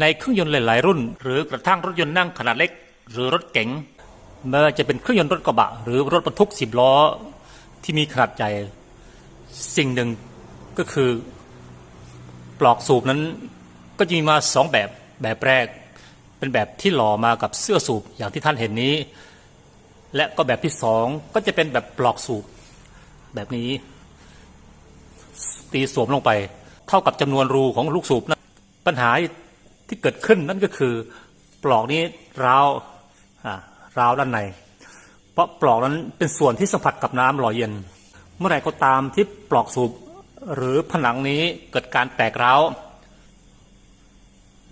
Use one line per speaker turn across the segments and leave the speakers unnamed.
ในเครื่องยนต์หลาย ๆ รุ่น หรือกระทั่งรถยนต์นั่งขนาดเล็ก หรือรถเก๋งไม่ว่าจะเป็นเครื่องยนต์รถกระบะ หรือรถบรรทุกสิบล้อที่มีขนาดใหญ่ สิ่งหนึ่งก็คือปลอกสูบนั้นก็จะมีมาสองแบบแบบแรก เป็นแบบที่หล่อมากับเสื้อสูบอย่างที่ท่านเห็นนี้ และก็แบบที่สองก็จะเป็นแบบปลอกสูบ แบบนี้ ตีสวมลงไป เท่ากับจำนวนรูของลูกสูบนะปัญหา ที่เกิดขึ้นนั่นก็คือ ปลอกนี้ร้าวอ่าราวด้านใน เพราะปลอกนั้นเป็นส่วนที่สัมผัสกับน้ำหล่อเย็น เมื่อไหร่ก็ตามที่ปลอกสูบหรือผนังนี้เกิดการแตกร้าว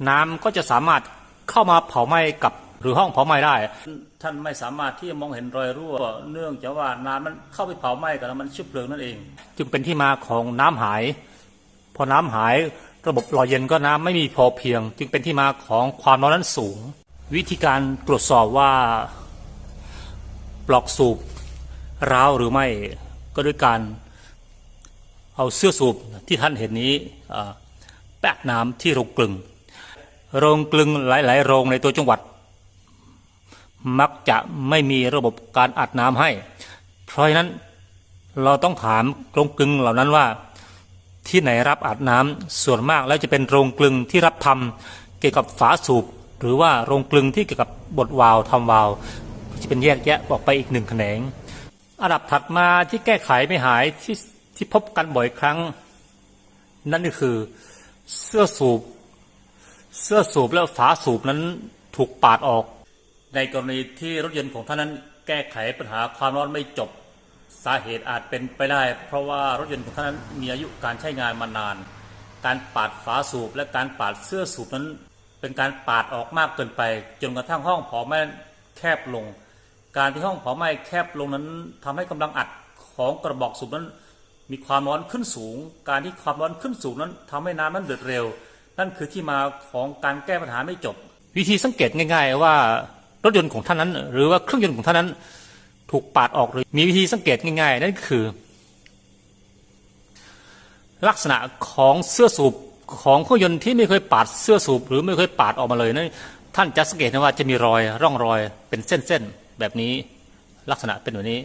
น้ำก็จะสามารถเข้ามาเผาไหม้กับหรือห้องเผาไหม้ได้ ท่านไม่สามารถที่จะมองเห็นรอยรั่ว เนื่องจากว่าน้ำมันเข้าไปเผาไหม้กับน้ำมันชื้อเพลิงนั่นเอง จึงเป็นที่มาของน้ำหาย พอน้ำหาย ระบบหล่อเย็นก็น้ำไม่มีพอเพียง จึงเป็นที่มาของความร้อนนั้นสูง วิธีการตรวจสอบว่าปลอกสูบร้าวหรือไม่ก็ด้วยการเอาเสื้อสูบที่ท่านเห็นนี้แปะน้ำที่โรงกลึง โรงกลึงหลาย ๆ โรงในตัวจังหวัด มักจะไม่มีระบบการอัดน้ำให้ เพราะฉะนั้นเราต้องถามโรงกลึงเหล่านั้นว่า ที่ไหนรับอัดน้ำส่วนมากแล้วจะเป็นโรงกลึงที่รับทำเกี่ยวกับฝาสูบหรือว่าโรงกลึงที่เกี่ยวกับบดวาล์วทำวาล์วจะเป็นแยกแยะออกไปอีกหนึ่งแขนงอันดับถัดมาที่แก้ไขไม่หายที่ที่พบกันบ่อยครั้ง นั่นก็คือเสื้อสูบ เสื้อสูบและฝาสูบนั้นถูกปาดออก ในกรณีที่รถยนต์ของท่านนั้นแก้ไขปัญหาความร้อนไม่จบ สาเหตุอาจเป็นไปได้ เพราะว่ารถยนต์ของท่านนั้นมีอายุการใช้งานมานาน การปาดฝาสูบและการปาดเสื้อสูบนั้น เป็นการปาดออกมากเกินไป จนกระทั่งห้องเผาไหม้แคบลง การที่ห้องเผาไหม้แคบลงนั้นทำให้กำลังอัดของกระบอกสูบนั้น มีความร้อนขึ้นสูง การที่ความร้อนขึ้นสูงนั้นทำให้น้ำนั้นเดือดเร็ว นั่นคือที่มาของการแก้ปัญหาไม่จบ วิธีสังเกตง่าย ๆ ว่ารถยนต์ของท่านนั้น หรือว่าเครื่องยนต์ของท่านนั้น ถูกปาดออกหรือมีวิธีสังเกตง่ายๆ นั่นคือ ลักษณะของเสื้อสูบของเครื่องยนต์ที่ไม่เคยปาดเสื้อสูบหรือไม่เคยปาดออกมาเลยนั้นท่านจะสังเกตว่าจะมีรอยร่องรอยเป็นเส้นๆแบบนี้ลักษณะเป็นแบบนี้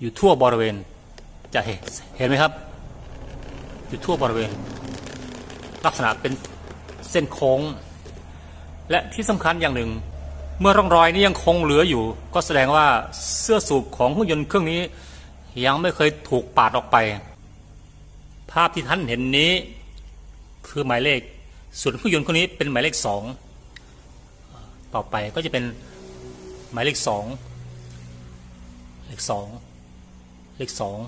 อยู่ทั่วบริเวณจะเห็นเห็นไหมครับ อยู่ทั่วบริเวณ ลักษณะเป็นเส้นโค้ง และที่สำคัญอย่างหนึ่ง เมื่อร่องรอยนี้ยังคงเหลืออยู่ ก็แสดงว่าเสื้อสูบของเครื่องยนต์เครื่องนี้ ยังไม่เคยถูกปาดออกไป ภาพที่ท่านเห็นนี้ คือหมายเลขส่วนเครื่องยนต์เครื่องนี้เป็นหมายเลขสองต่อไปก็จะเป็นหมายเลขสองเลขสองเลขสอง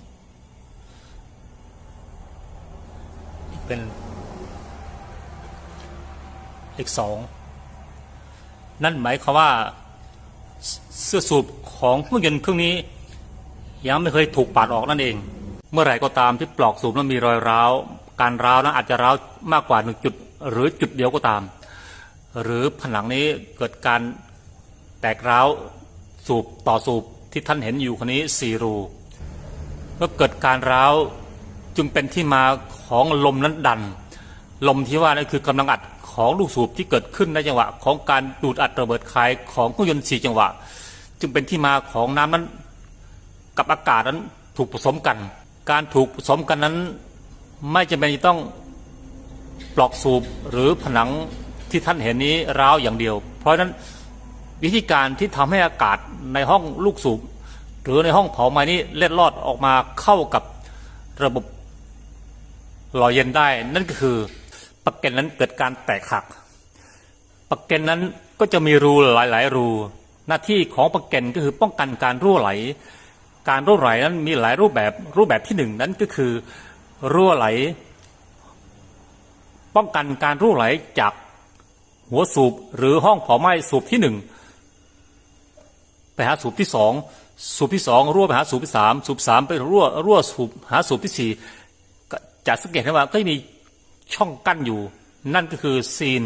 เป็นเลขสอง นั่นหมายความว่าเสื้อสูบของเครื่องยนต์เครื่องนี้ ยังไม่เคยถูกปาดออกนั่นเอง เมื่อไหร่ก็ตามที่ปลอกสูบนั้นมีรอยร้าว การร้าวนั้นอาจจะร้าวมากกว่าหนึ่งจุด หรือจุดเดียวก็ตาม หรือผนังนี้เกิดการแตกร้าวสูบต่อสูบที่ท่านเห็นอยู่คนนี้สี่รูเมื่อเกิดการร้าวจึงเป็นที่มาของลมนั้นดัน ลมที่ว่านั่นคือกำลังอัดของลูกสูบที่เกิดขึ้นในจังหวะ ของการดูดอัดระเบิดคายของเครื่องยนต์สี่จังหวะ จึงเป็นที่มาของน้ำนั้น กับอากาศนั้นถูกผสมกัน การถูกผสมกันนั้น ไม่จำเป็นจะต้องปลอกสูบหรือผนังที่ท่านเห็นนี้ร้าวอย่างเดียว เพราะฉะนั้นวิธีการที่ทำให้อากาศในห้องลูกสูบหรือในห้องเผาไหม้นี้เล็ดลอดออกมาเข้ากับระบบหล่อเย็นได้ นั่นก็คือ ปักเก็นนั้นเกิดการแตกหัก ปักเก็นนั้นก็จะมีรูหลาย ๆ รู หน้าที่ของปักเก็นก็คือป้องกันการรั่วไหล การรั่วไหลนั้นมีหลายรูปแบบรูปแบบที่หนึ่งนั้นก็คือรั่วไหล ป้องกันการรั่วไหลจากหัวสูบหรือห้องเผาไหม้สูบที่หนึ่งไปหาสูบที่สองสูบที่สองรั่วไปหาสูบที่สามสูบสามไปรั่วรั่วสูบหาสูบที่สี่จะสังเกตได้ว่าก็มี ช่องกั้นอยู่ นั่นก็คือซีน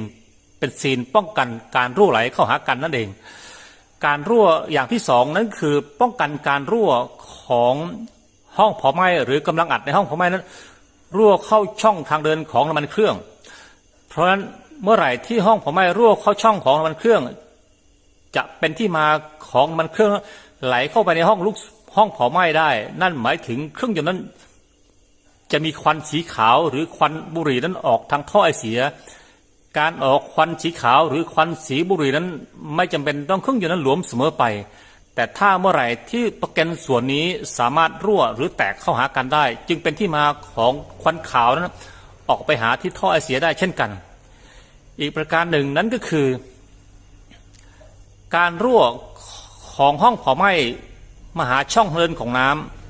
เป็นซีนป้องกันการรั่วไหลเข้าหากันนั่นเอง การรั่วอย่างที่สองนั้นคือป้องกันการรั่วของห้องเผาไหม้หรือกำลังอัดในห้องเผาไหม้นั้น รั่วเข้าช่องทางเดินของน้ำมันเครื่อง เพราะฉะนั้นเมื่อไหร่ที่ห้องเผาไหม้รั่วเข้าช่องของน้ำมันเครื่อง จะเป็นที่มาของน้ำมันเครื่องไหลเข้าไปในห้องลุกห้องเผาไหม้ได้ นั่นหมายถึงเครื่องยนต์นั้น จะมีควันสีขาวหรือควันบุหรี่นั้นออกทางท่อไอเสีย การออกควันสีขาวหรือควันสีบุหรี่นั้น ไม่จำเป็นต้องเครื่องยนต์นั้นหลวมเสมอไป แต่ถ้าเมื่อไหร่ที่โปรแกรมส่วนนี้สามารถรั่วหรือแตกเข้าหากันได้ จึงเป็นที่มาของควันขาวนั้นออกไปหาที่ท่อไอเสียได้เช่นกัน อีกประการหนึ่งนั้นก็คือ การรั่วของห้องเผาไหม้มาหาช่องเดินของน้ำ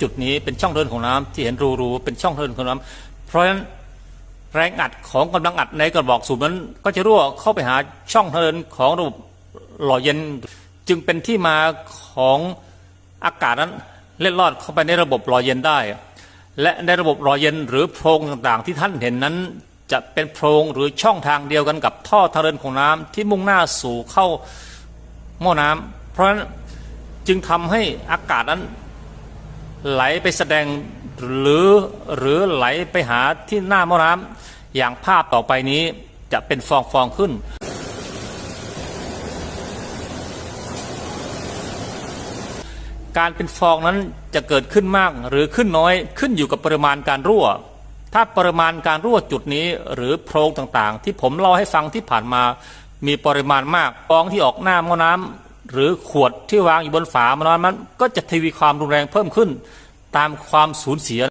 จุดนี้เป็นช่องเดินของน้ำที่เห็นรูๆเป็นช่องเดินของน้ำเพราะฉะนั้นแรงอัดของกำลังอัดในกระบอกสูบนั้น ก็จะรั่วเข้าไปหาช่องเดินของระบบหล่อเย็น จึงเป็นที่มาของอากาศนั้นเล็ดลอดเข้าไปในระบบหล่อเย็นได้ และในระบบหล่อเย็นหรือโพรงต่างๆ ที่ท่านเห็นนั้นจะเป็นโพรงหรือช่องทางเดียวกันกับท่อทางเดินของน้ำที่มุ่งหน้าสู่เข้าหม้อน้ำเพราะฉะนั้นจึงทำให้อากาศนั้น ไหลไปแสดงหรือหรือไหลไปหาที่หน้าหม้อน้ำอย่างภาพต่อไปนี้จะเป็นฟองฟองขึ้น การเป็นฟองนั้นจะเกิดขึ้นมากหรือขึ้นน้อยขึ้นอยู่กับปริมาณการรั่ว ถ้าปริมาณการรั่วจุดนี้หรือโพรงต่างๆ ที่ผมเล่าให้ฟังที่ผ่านมามีปริมาณมากฟองที่ออกหน้าหม้อน้ำ หรือขวดที่วางอยู่บนฝาหม้อนนั้นก็จะทวีความรุนแรงเพิ่มขึ้น ตามความสูญเสีย